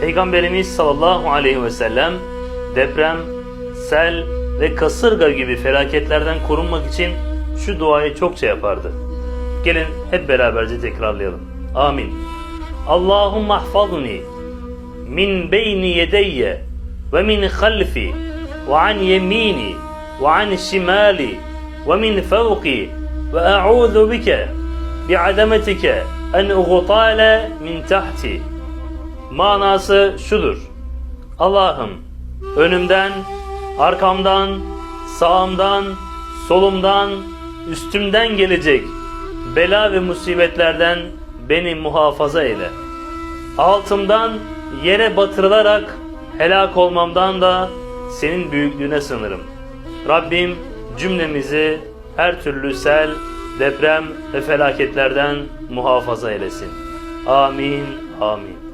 Peygamberimiz sallallahu aleyhi ve sellem deprem, sel ve kasırga gibi felaketlerden korunmak için şu duayı çokça yapardı. Gelin hep beraberce tekrarlayalım. Amin. Allahümme ahfazni min beyni yedeyye ve min halfi ve an yemini ve an şimali ve min fevki ve a'udhu bike bi'ademetike en uğtale min tahti. Manası şudur. Allah'ım önümden, arkamdan, sağımdan, solumdan, üstümden gelecek bela ve musibetlerden beni muhafaza eyle. Altımdan yere batırılarak helak olmamdan da senin büyüklüğüne sınırım. Rabbim cümlemizi her türlü sel, deprem ve felaketlerden muhafaza eylesin. Amin, amin.